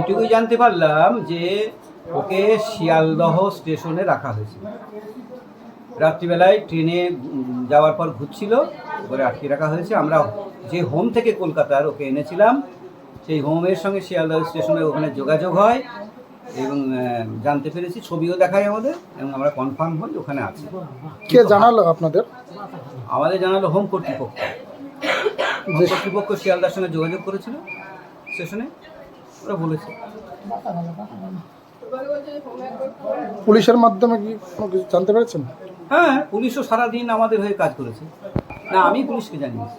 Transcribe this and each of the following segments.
এইটুকুই জানতে পারলাম যে ওকে শিয়ালদহ স্টেশনে রাখা হয়েছে রাত্রিবেলায় ট্রেনে যাওয়ার পর ঘুরছিল ওরে আটকে রাখা হয়েছে। আমরা যে হোম থেকে কলকাতার ওকে এনেছিলাম সেই হোমের সঙ্গে শিয়ালদহ স্টেশনে ওখানে যোগাযোগ হয় এবং জানতে পেরেছি ছবিও দেখায় আমাদের এবং আমরা কনফার্ম হই ওখানে আছে। কে জানালো আপনাদের? আমাদের জানালো হোম কর্তৃপক্ষ। কর্তৃপক্ষ শিয়ালদার সঙ্গে যোগাযোগ করেছিল স্টেশনে। ওরা বলেছে। পুলিশের মাধ্যমে কি কোনো কিছু জানতে পেরেছেন? হ্যাঁ পুলিশও সারাদিন আমাদের হয়ে কাজ করেছে। না আমি পুলিশকে জানিয়েছি।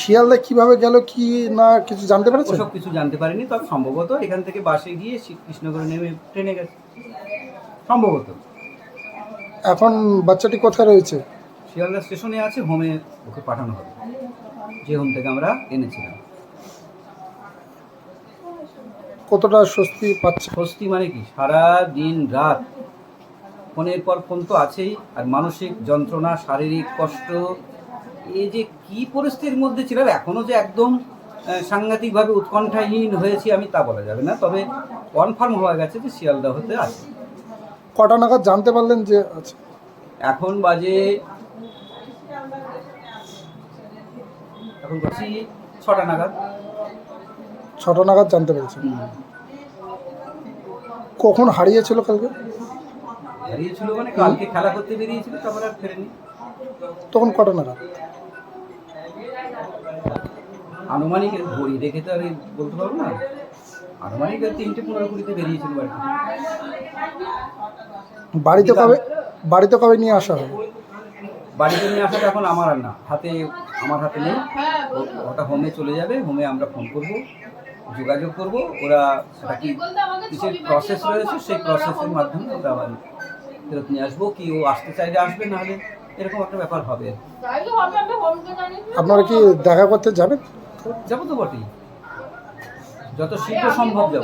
শিয়ালদা কীভাবে গেল কি না কিছু জানতে পেরেছেন? সব কিছু জানতে পারিনি তবে সম্ভবত এখান থেকে বাসে গিয়ে কৃষ্ণগড়ে নেমে ট্রেনে গেছে। সম্ভবত। এখন বাচ্চাটি কোথায় রয়েছে? শিয়ালদা স্টেশনে আছে হোমে ওকে পাঠানো হবে। যে হোম থেকে আমরা এনেছিলাম। কতটা স্বস্তি পাচ্ছে? স্বস্তি মানে কি? সারা দিন রাত। ফোনের পর ফোন তো আছেই আর মানসিক যন্ত্রণা শারীরিক কষ্ট এই যে কি পরিস্থিতির মধ্যে ছিলাম এখনও যে একদম সাংঘাতিকভাবে উৎকণ্ঠাহীন হয়েছি আমি তা বলা যাবে না তবে কনফার্ম হওয়া গেছে যে শিয়ালদা হতে আছে। কটা নাগাদ জানতে পারলেন যে আচ্ছা? এখন বাজে এখন বলছি ছটা নাগাদ। ছটা নাগাদ জানতে পেরেছেন কখন হারিয়েছিল কালকে? হারিয়েছিল মানে কালকে খেলা করতে বেরিয়েছিল তারপর আর ফেরেনি। তখন কটা নাগাদ? আনুমানিক ঘড়ি দেখে তো আমি বলতে পারব না। আনুমানিক তিনটে পনেরো কুড়িতে বেরিয়েছিল বাড়ি থেকে। বাড়িতে কবে বাড়িতে কবে নিয়ে আসা হবে বাড়িতে নিয়ে আসাটা এখন আমার আর না। হাতে আমার হাতে নেই। ওটা হোমে চলে যাবে। হোমে আমরা ফোন করব। যোগাযোগ করব ওরা সেটা কি কিছু প্রসেস রয়েছে সেই প্রসেসের মাধ্যমে ওরা আবার ফেরত নিয়ে আসব। কি ও আসতে চাইলে আসবে নাহলে এরকম একটা ব্যাপার হবে। আপনারা কি দেখা করতে যাবেন? যাব তো বটেই। যত শীঘ্র সম্ভব যাব।